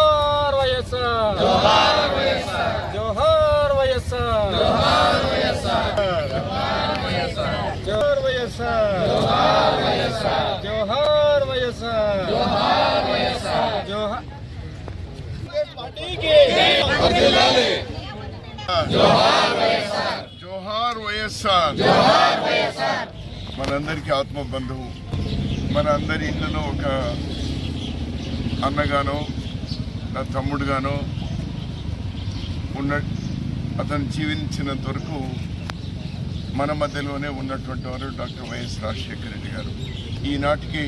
వైఎస్ఆర్ వైఎస్ఆర్ జోహార్ వైఎస్ఆర్ జోహార్ వైఎస్ఆర్ జోహార్ వైఎస్ఆర్ జోహార్ వైఎస్ఆర్ జోహార్ జోహార్ వైఎస్ఆర్ మనందరికీ ఆత్మ బంధువు మన అందరి ఇళ్ళలో ఒక అన్నగానో నా తమ్ముడుగానో ఉన్న అతను జీవించినంత వరకు మన మధ్యలోనే ఉన్నటువంటి వారు డాక్టర్ వైఎస్ రాజశేఖర రెడ్డి గారు. ఈనాటికి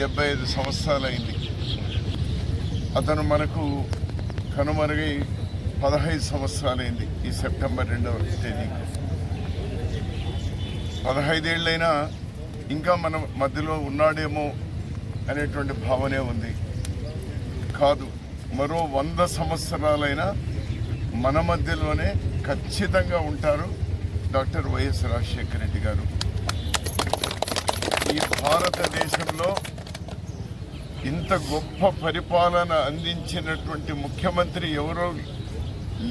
డెబ్బై ఐదు సంవత్సరాలైంది. అతను మనకు కనుమరుగై పదహైదు సంవత్సరాలైంది ఈ సెప్టెంబర్ రెండవ తేదీకి. పదహైదేళ్ళైనా ఇంకా మన మధ్యలో ఉన్నాడేమో అనేటువంటి భావనే ఉంది. కాదు మరో వంద సంవత్సరాలైనా మన మధ్యలోనే ఖచ్చితంగా ఉంటారు. డాక్టర్ వైఎస్ రాజశేఖర రెడ్డి గారు. ఈ భారతదేశంలో ఇంత గొప్ప పరిపాలన అందించినటువంటి ముఖ్యమంత్రి ఎవరో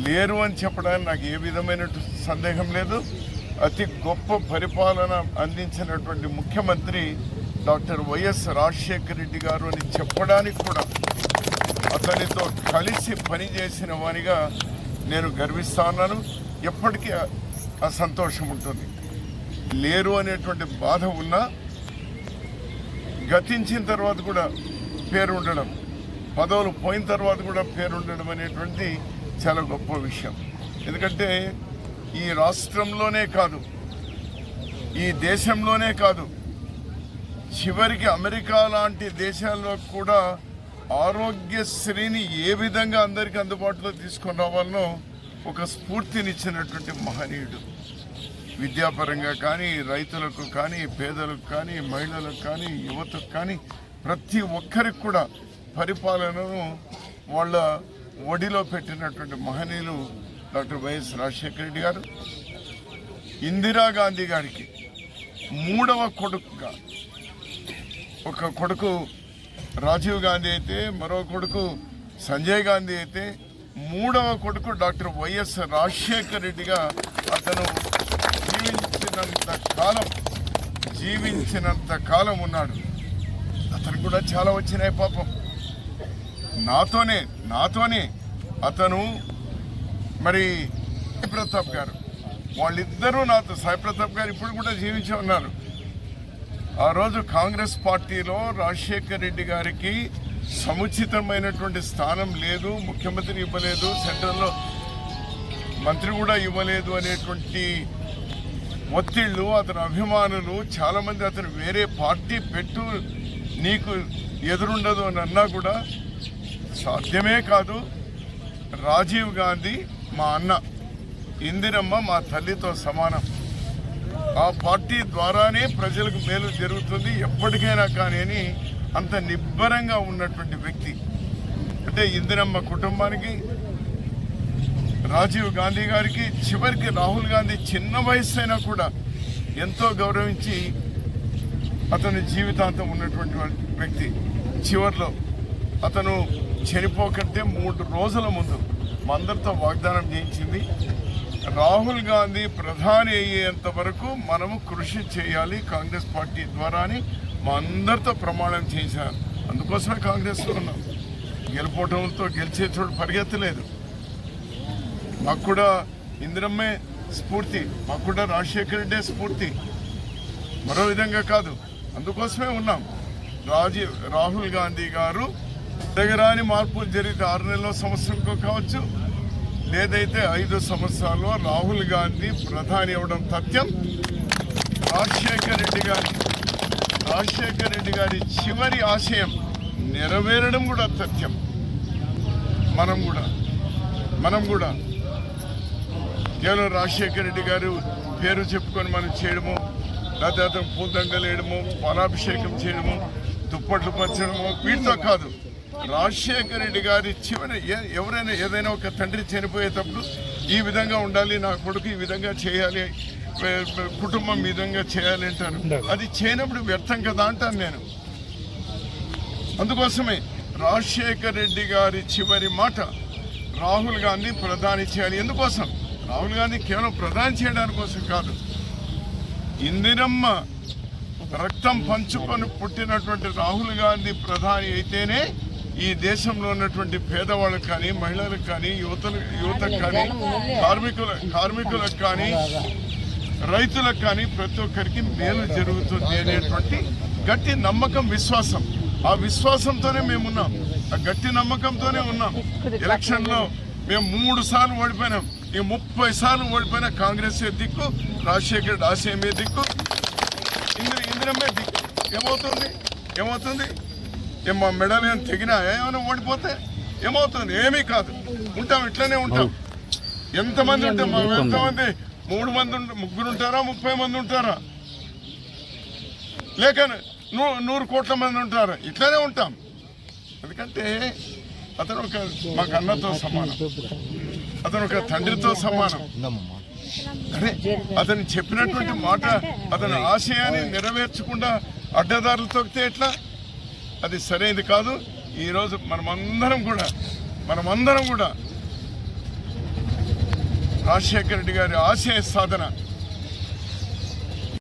లేరు అని చెప్పడానికి నాకు ఏ విధమైన సందేహం లేదు. అతి గొప్ప పరిపాలన అందించినటువంటి ముఖ్యమంత్రి డాక్టర్ వైఎస్ రాజశేఖర రెడ్డి గారు అని చెప్పడానికి కూడా అతనితో కలిసి పనిచేసిన వారిగా నేను గర్విస్తా ఉన్నాను. ఎప్పటికీ ఆ- సంతోషం ఉంటుంది. లేరు అనేటువంటి బాధ ఉన్నా గతించిన తర్వాత కూడా పేరు ఉండడం పదవులు పోయిన తర్వాత కూడా పేరు ఉండడం అనేటువంటి చాలా గొప్ప విషయం. ఎందుకంటే ఈ రాష్ట్రంలోనే కాదు ఈ దేశంలోనే కాదు చివరికి అమెరికా లాంటి దేశాల్లో కూడా ఆరోగ్యశ్రీని ఏ విధంగా అందరికీ అందుబాటులో తీసుకురావాలనో ఒక స్ఫూర్తినిచ్చినటువంటి మహనీయుడు. విద్యాపరంగా కానీ రైతులకు కానీ పేదలకు కానీ మహిళలకు కానీ యువతకు కానీ ప్రతి ఒక్కరికి కూడా పరిపాలనను వాళ్ళ ఒడిలో పెట్టినటువంటి మహనీయులు డాక్టర్ వైఎస్ రాజశేఖర రెడ్డి గారు ఇందిరాగాంధీ గారికి మూడవ కొడుకుగా. ఒక కొడుకు రాజీవ్ గాంధీ అయితే మరో కొడుకు సంజయ్ గాంధీ అయితే మూడవ కొడుకు డాక్టర్ వైఎస్ రాజశేఖర్ రెడ్డిగా అతను జీవించినంత కాలం జీవించినంత కాలం ఉన్నాడు. అతను కూడా చాలా వచ్చినాయి పాపం. నాతోనే నాతోనే అతను మరి ప్రతాప్ గారు. వాళ్ళిద్దరూ నాతో సాయి ప్రతాప్ గారు ఇప్పుడు కూడా జీవించి ఉన్నారు. ఆ రోజు కాంగ్రెస్ పార్టీలో రాజశేఖర్ రెడ్డి గారికి సముచితమైనటువంటి స్థానం లేదు ముఖ్యమంత్రి ఇవ్వలేదు సెంట్రల్లో మంత్రి కూడా ఇవ్వలేదు అనేటువంటి ఒత్తిళ్ళు అతని అభిమానులు చాలామంది అతను వేరే పార్టీ పెట్టు నీకు ఎదురుండదు అని అన్నా కూడా సాధ్యమే కాదు. రాజీవ్ గాంధీ మా అన్న ఇందిరమ్మ మా తల్లితో సమానం. ఆ పార్టీ ద్వారానే ప్రజలకు మేలు జరుగుతుంది ఎప్పటికైనా కానీ అని అంత నిబ్బరంగా ఉన్నటువంటి వ్యక్తి. అంటే ఇందిరమ్మ కుటుంబానికి రాజీవ్ గాంధీ గారికి చివరికి రాహుల్ గాంధీ చిన్న వయసు అయినా కూడా ఎంతో గౌరవించి అతని జీవితాంతం ఉన్నటువంటి వ్యక్తి. చివరిలో అతను చనిపోకంటే మూడు రోజుల ముందు మందరితో అందరితో వాగ్దానం చేయించింది. రాహుల్ గాంధీ ప్రధాని అయ్యేంత వరకు మనము కృషి చేయాలి కాంగ్రెస్ పార్టీ ద్వారా అని మా అందరితో ప్రమాణం చేశారు. అందుకోసమే కాంగ్రెస్లో ఉన్నాం. గెలుపోవడంతో గెలిచే చోటు పరిగెత్తలేదు. మాకు కూడా ఇందిరమ్మే స్ఫూర్తి మాకు కూడా రాజశేఖర రెడ్డే స్ఫూర్తి. మరో విధంగా కాదు అందుకోసమే ఉన్నాం. రాజీ రాహుల్ గాంధీ గారు దగ్గరాని మార్పులు జరిగితే ఆరు నెలల సంవత్సరంకో కావచ్చు లేదైతే ఐదు సంవత్సరాల్లో రాహుల్ గాంధీ ప్రధాని అవ్వడం సత్యం రాజశేఖర్ రెడ్డి గారి రాజశేఖర రెడ్డి గారి చివరి ఆశయం నెరవేరడం కూడా తథ్యం మనం కూడా మనం కూడా. కేవలం రాజశేఖర రెడ్డి గారు పేరు చెప్పుకొని మనం చేయడము లేకపోతే అతను పూదండలు వేయడము పాలాభిషేకం చేయడము దుప్పట్లు పంచడము వీటితో కాదు. రాజశేఖర రెడ్డి గారి చివరి ఎవరైనా ఏదైనా ఒక తండ్రి చనిపోయేటప్పుడు ఈ విధంగా ఉండాలి నా కొడుకు ఈ విధంగా చేయాలి కుటుంబం విధంగా చేయాలి అంటారు అది చేయనప్పుడు వ్యర్థం కదా అంటాను నేను. అందుకోసమే రాజశేఖర్ రెడ్డి గారి చివరి మాట రాహుల్ గాంధీ ప్రధాని చేయాలి. ఎందుకోసం? రాహుల్ గాంధీ కేవలం ప్రధాని చేయడానికి కోసం కాదు. ఇందిరమ్మ రక్తం పంచుకొని పుట్టినటువంటి రాహుల్ గాంధీ ప్రధాని అయితేనే ఈ దేశంలో ఉన్నటువంటి పేదవాళ్ళకు కానీ మహిళలకు కానీ యువతలు యువతకు కానీ కార్మికుల కార్మికులకు కానీ రైతులకు కానీ ప్రతి ఒక్కరికి మేలు జరుగుతుంది అనేటువంటి గట్టి నమ్మకం విశ్వాసం. ఆ విశ్వాసంతోనే మేము ఉన్నాం ఆ గట్టి నమ్మకంతోనే ఉన్నాం. ఎలక్షన్లో మేము మూడు సార్లు ఓడిపోయినాం. ఈ ముప్పై సార్లు ఓడిపోయిన కాంగ్రెస్ దిక్కు రాజశేఖర్ ఆశయమే దిక్కు. ఇందిర ఇందిరమ్మే దిక్కు. ఏమవుతుంది? ఏమవుతుంది? ఏం మా మెడలు ఏమైనా తెగినా ఏమైనా ఓడిపోతే ఏమవుతుంది? ఏమీ కాదు. ఉంటాం ఇట్లనే ఉంటాం. ఎంతమంది ఉంటాం మా ఎంతమంది మూడు మంది ముగ్గురు ఉంటారా ముప్పై మంది ఉంటారా? లేక నూ- నూరు కోట్ల మంది ఉంటారా? ఇట్లానే ఉంటాం. ఎందుకంటే అతను ఒక మాకు అన్నతో సమానం. అతను ఒక తండ్రితో సమానం. అరే అతను చెప్పినటువంటి మాట అతని ఆశయాన్ని నెరవేర్చకుండా అడ్డదారులు తొక్కితే ఎట్లా? అది సరైనది కాదు. ఈరోజు మనమందరం కూడా మనమందరం కూడా రాజశేఖర రెడ్డి గారి ఆశయ సాధన.